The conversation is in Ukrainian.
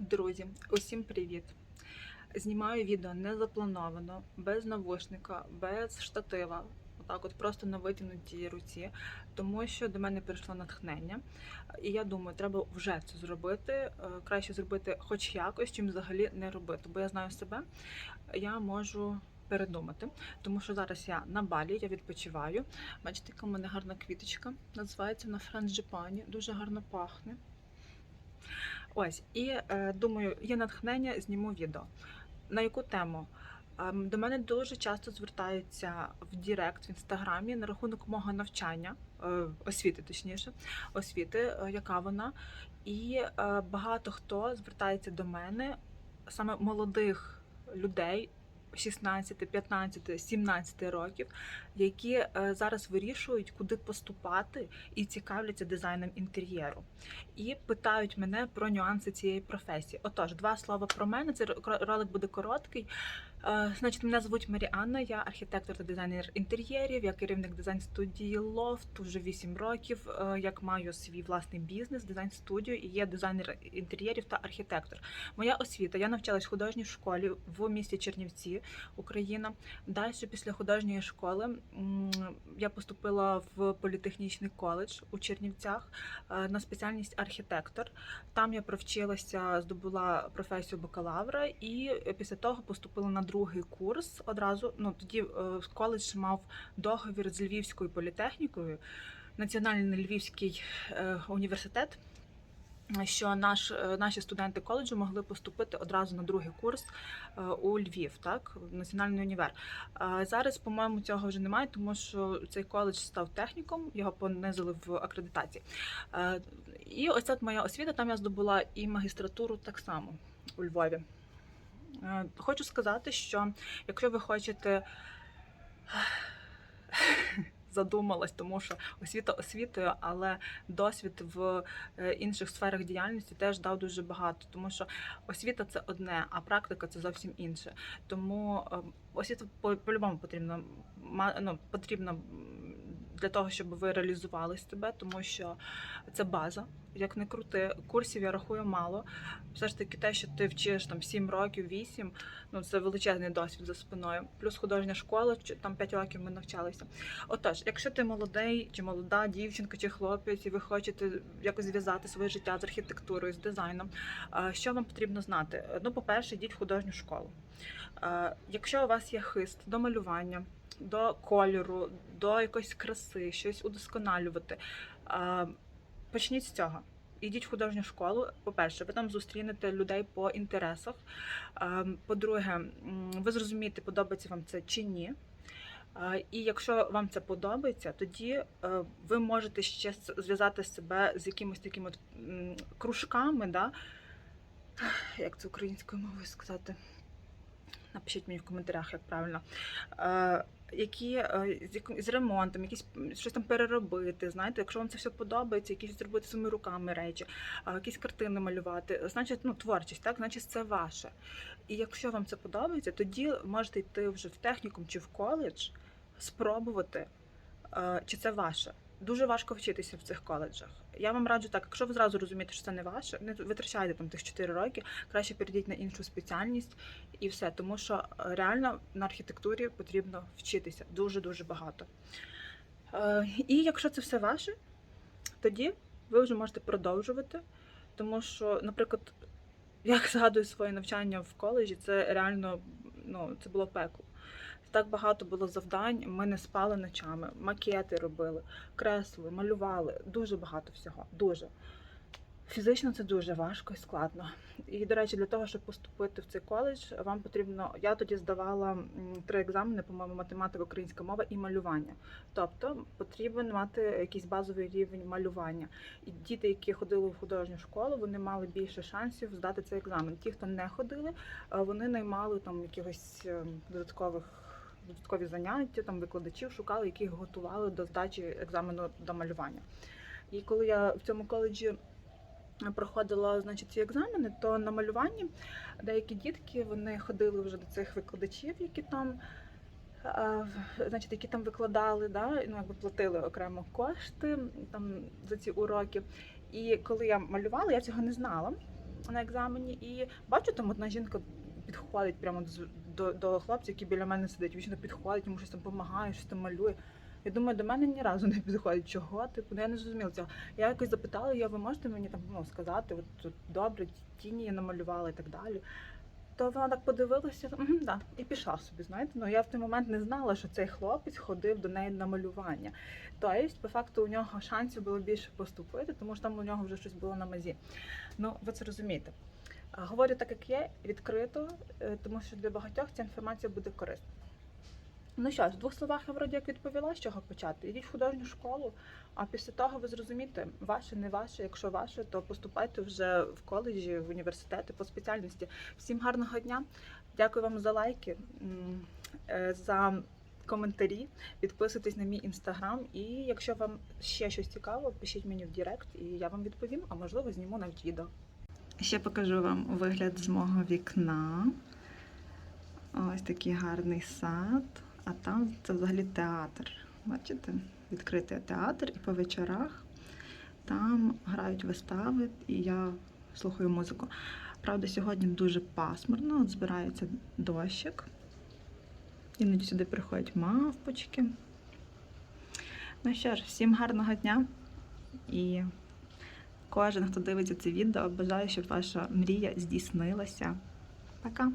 Друзі, усім привіт! Знімаю відео не заплановано, без навушника, без штатива. Отак, от просто на витягнутій руці, тому що до мене прийшло натхнення. І я думаю, треба вже це зробити. Е, Краще зробити хоч якось, чим взагалі не робити. Бо я знаю себе, я можу передумати. Тому що зараз я на балі, я відпочиваю. Бачите, яка в мене гарна квіточка. Називається на франджипані, дуже гарно пахне. Ось, і е, думаю, є натхнення, зніму відео. На яку тему? Ем, До мене дуже часто звертаються в Дірект в інстаграмі на рахунок мого навчання, е, освіти, точніше, освіти, е, яка вона. І багато хто звертається до мене, саме молодих людей. 16, 15, 17 років, які е, зараз вирішують, куди поступати, і цікавляться дизайном інтер'єру і питають мене про нюанси цієї професії. Отож, два слова про мене. Цей ро- ролик буде короткий. Е, Значить, мене звуть Маріанна, я архітектор та дизайнер інтер'єрів, я керівник дизайн студії Loft уже 8 років. е, Як маю свій власний бізнес, дизайн студію і є дизайнер інтер'єрів та архітектор. Моя освіта. Я навчалась в художній школі в місті Чернівці, Україна. Далі після художньої школи я поступила в політехнічний коледж у Чернівцях е, на спеціальність архітектор. Там я провчилася, здобула професію бакалавра, і після того поступила на другий курс. Одразу ну тоді е, коледж мав договір з Львівською політехнікою, Національний Львівський е, університет. Що наш, е, наші студенти коледжу могли поступити одразу на другий курс у Львів, так, в Національний універ. Зараз, по-моєму, цього вже немає, тому що цей коледж став техніком, його понизили в акредитації. І ось от моя освіта, там я здобула і магістратуру так само у Львові. Е, Хочу сказати, що якщо ви хочете. Задумалась, тому що освіта освітою, але досвід в е, інших сферах діяльності теж дав дуже багато, тому що освіта це одне, а практика це зовсім інше. Тому е, освіта по- по-любому потрібно ма- ну, потрібно для того, щоб ви реалізували себе, тому що це база. Як не крути, курсів я рахую мало. Все ж таки, те, що ти вчиш там 7 років, 8, ну це величезний досвід за спиною. Плюс художня школа, там 5 років ми навчалися. Отож, якщо ти молодий чи молода дівчинка чи хлопець, і ви хочете якось зв'язати своє життя з архітектурою, з дизайном, що вам потрібно знати? Ну, по-перше, йдіть в художню школу. Якщо у вас є хист до малювання, до кольору, до якоїсь краси, щось удосконалювати, почніть з цього. Ідіть в художню школу. По-перше, ви там зустрінете людей по інтересах. По-друге, ви зрозумієте, подобається вам це чи ні. І якщо вам це подобається, тоді е, ви можете ще зв'язати себе з якимось такими кружками, да? як це українською мовою сказати. Напишіть мені в коментарях, як правильно. Е, які е, з, ремонтом, якісь щось там переробити. Знаєте, якщо вам це все подобається, якісь зробити своїми руками речі, якісь картини малювати, значить, ну, творчість, так, значить, це ваше. І якщо вам це подобається, тоді можете йти вже в технікум чи в коледж, спробувати, е, чи це ваше. Дуже важко вчитися в цих коледжах. Я вам раджу так, якщо ви зразу розумієте, що це не ваше, не витрачайте там тих 4 роки, краще перейдіть на іншу спеціальність і все. Тому що е, реально на архітектурі потрібно вчитися дуже-дуже багато. Е, І якщо це все ваше, тоді ви вже можете продовжувати. Тому що, наприклад, як згадую своє навчання в коледжі, це реально ну, це було пекло. Так багато було завдань, ми не спали ночами, макети робили, креслили, малювали. Дуже багато всього. Дуже. Фізично це дуже важко і складно. І, до речі, для того, щоб поступити в цей коледж, вам потрібно. Я тоді здавала три екзамени, по-моєму, математика, українська мова і малювання. Тобто потрібен мати якийсь базовий рівень малювання. І діти, які ходили в художню школу, вони мали більше шансів здати цей екзамен. Ті, хто не ходили, е, вони наймали там якихось е, додаткових. Додаткові заняття, там викладачів шукали, яких готували до здачі екзамену до малювання. І коли я в цьому коледжі проходила значить, ці екзамени, то на малюванні деякі дітки вони ходили вже до цих викладачів, які там, значить, які там викладали, да, ну, якби платили окремо кошти там, за ці уроки. І коли я малювала, я цього не знала. на екзамені, і бачу, там одна жінка підходить прямо до, до хлопця, який біля мене сидить. Вічно підходить, йому щось там допомагає, щось там малює. Я думаю, до мене ні разу не підходить. Чого? Типу, ну, я не зрозуміла цього. Я якось запитала, я, ви можете мені там ну, сказати, от тут добре, тіні я намалювала і так далі. То вона так подивилася, да, і пішла собі. Знаєте, ну я в той момент не знала, що цей хлопець ходив до неї на малювання. Тобто, по факту, у нього шансів було більше поступити, тому що там у нього вже щось було на мазі. Ну, ви це розумієте. Говорю так, як є, відкрито, е, тому що для багатьох ця інформація буде корисна. Ну що ж, в двох словах я вроді як відповіла, з чого почати. Ідіть в художню школу, а після того ви зрозумієте, ваше, не ваше. Якщо ваше, то поступайте вже в коледжі, в університети по спеціальності. Всім гарного дня. Дякую вам за лайки, е, за коментарі. Підписуйтесь на мій інстаграм. І якщо вам ще щось цікаво, пишіть мені в Директ, і я вам відповім, а можливо зніму навіть відео. Ще покажу вам вигляд з мого вікна. Ось такий гарний сад, а там це взагалі театр. Бачите? Відкритий театр, і по вечорах там грають вистави, і я слухаю музику. Правда, сьогодні дуже пасмурно, от збирається дощик. Іноді сюди приходять мавпочки. Ну що ж, всім гарного дня і кожен, хто дивиться це відео, бажаю, щоб ваша мрія здійснилася. Пока!